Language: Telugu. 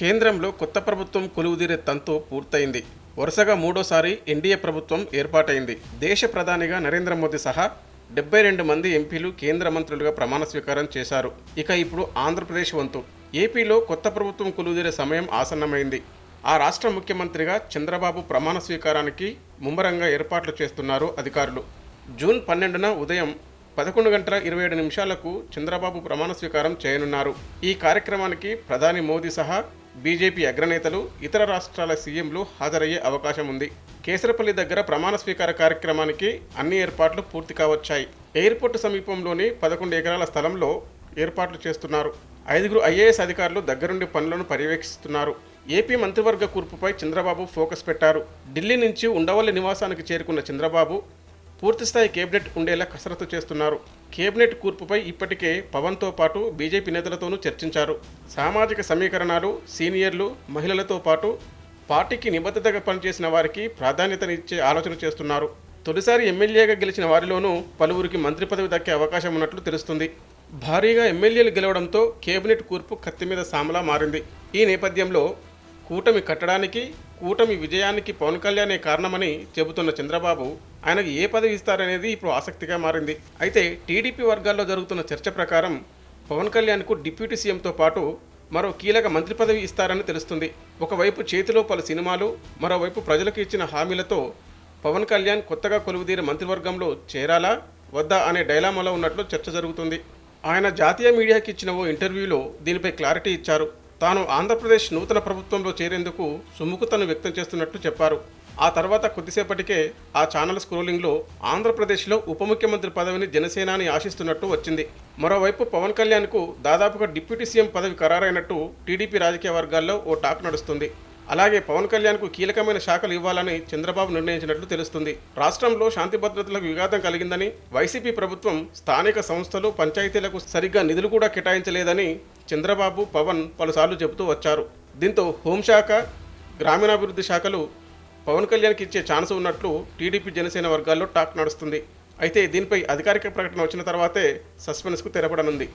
కేంద్రంలో కొత్త ప్రభుత్వం కొలువుదీరే తంతు పూర్తయింది. వరుసగా మూడోసారి ఎన్డీఏ ప్రభుత్వం ఏర్పాటైంది. దేశ ప్రధానిగా నరేంద్ర మోదీ సహా డెబ్బై రెండు మంది ఎంపీలు కేంద్ర మంత్రులుగా ప్రమాణ స్వీకారం చేశారు. ఇక ఇప్పుడు ఆంధ్రప్రదేశ్ వంతు. ఏపీలో కొత్త ప్రభుత్వం కొలువుదీరే సమయం ఆసన్నమైంది. ఆ రాష్ట్ర ముఖ్యమంత్రిగా చంద్రబాబు ప్రమాణ స్వీకారానికి ముమ్మరంగా ఏర్పాట్లు చేస్తున్నారు అధికారులు. జూన్ పన్నెండున ఉదయం పదకొండు గంటల ఇరవై ఏడు నిమిషాలకు చంద్రబాబు ప్రమాణ స్వీకారం చేయనున్నారు. ఈ కార్యక్రమానికి ప్రధాని మోదీ సహా బీజేపీ అగ్రనేతలు ఇతర రాష్ట్రాల సీఎంలు హాజరయ్యే అవకాశం ఉంది. కేసరపల్లి దగ్గర ప్రమాణ స్వీకార కార్యక్రమానికి అన్ని ఏర్పాట్లు పూర్తి కావచ్చాయి. ఎయిర్పోర్టు సమీపంలోని పదకొండు ఎకరాల స్థలంలో ఏర్పాట్లు చేస్తున్నారు. ఐదుగురు ఐఏఎస్ అధికారులు దగ్గరుండి పనులను పర్యవేక్షిస్తున్నారు. ఏపీ మంత్రివర్గ కూర్పుపై చంద్రబాబు ఫోకస్ పెట్టారు. ఢిల్లీ నుంచి ఉండవల్లి నివాసానికి చేరుకున్న చంద్రబాబు పూర్తిస్థాయి కేబినెట్ ఉండేలా కసరత్తు చేస్తున్నారు. కేబినెట్ కూర్పుపై ఇప్పటికే పవన్తో పాటు బీజేపీ నేతలతోనూ చర్చించారు. సామాజిక సమీకరణాలు సీనియర్లు మహిళలతో పాటు పార్టీకి నిబద్ధతగా పనిచేసిన వారికి ప్రాధాన్యతనిచ్చే ఆలోచన చేస్తున్నారు. తొలిసారి ఎమ్మెల్యేగా గెలిచిన వారిలోనూ పలువురికి మంత్రి పదవి దక్కే అవకాశం ఉన్నట్లు తెలుస్తుంది. భారీగా ఎమ్మెల్యేలు గెలవడంతో కేబినెట్ కూర్పు కత్తి మీద సామలా మారింది. ఈ నేపథ్యంలో కూటమి కట్టడానికి కూటమి విజయానికి పవన్ కళ్యాణే కారణమని చెబుతున్న చంద్రబాబు ఆయనకు ఏ పదవి ఇస్తారనేది ఇప్పుడు ఆసక్తిగా మారింది. అయితే టీడీపీ వర్గాల్లో జరుగుతున్న చర్చ ప్రకారం పవన్ కళ్యాణ్కు డిప్యూటీ సీఎంతో పాటు మరో కీలక మంత్రి పదవి ఇస్తారని తెలుస్తుంది. ఒకవైపు చేతిలో పలు సినిమాలు మరోవైపు ప్రజలకు ఇచ్చిన హామీలతో పవన్ కళ్యాణ్ కొత్తగా కొలువుదీరి మంత్రివర్గంలో చేరాలా వద్దా అనే డైలామాలో ఉన్నట్లు చర్చ జరుగుతుంది. ఆయన జాతీయ మీడియాకి ఇచ్చిన ఓ ఇంటర్వ్యూలో దీనిపై క్లారిటీ ఇచ్చారు. తాను ఆంధ్రప్రదేశ్ నూతన ప్రభుత్వంలో చేరేందుకు సుముఖతను వ్యక్తం చేస్తున్నట్టు చెప్పారు. ఆ తర్వాత కొద్దిసేపటికే ఆ ఛానల్ స్క్రోలింగ్లో ఆంధ్రప్రదేశ్లో ఉప ముఖ్యమంత్రి పదవిని జనసేనాని ఆశిస్తున్నట్టు వచ్చింది. మరోవైపు పవన్ కళ్యాణ్కు దాదాపుగా డిప్యూటీ సీఎం పదవి ఖరారైనట్టు టీడీపీ రాజకీయ వర్గాల్లో ఓ టాక్ నడుస్తుంది. అలాగే పవన్ కళ్యాణ్కు కీలకమైన శాఖలు ఇవ్వాలని చంద్రబాబు నిర్ణయించినట్లు తెలుస్తుంది. రాష్ట్రంలో శాంతి భద్రతలకు విఘాతం కలిగిందని వైసీపీ ప్రభుత్వం స్థానిక సంస్థలు పంచాయతీలకు సరిగ్గా నిధులు కూడా కేటాయించలేదని చంద్రబాబు పవన్ పలుసార్లు చెబుతూ వచ్చారు. దీంతో హోంశాఖ గ్రామీణాభివృద్ధి శాఖలు పవన్ కళ్యాణ్కి ఇచ్చే ఛాన్స్ ఉన్నట్లు టీడీపీ జనసేన వర్గాల్లో టాక్ నడుస్తుంది. అయితే దీనిపై అధికారిక ప్రకటన వచ్చిన తర్వాతే సస్పెన్స్కు తెరపడనుంది.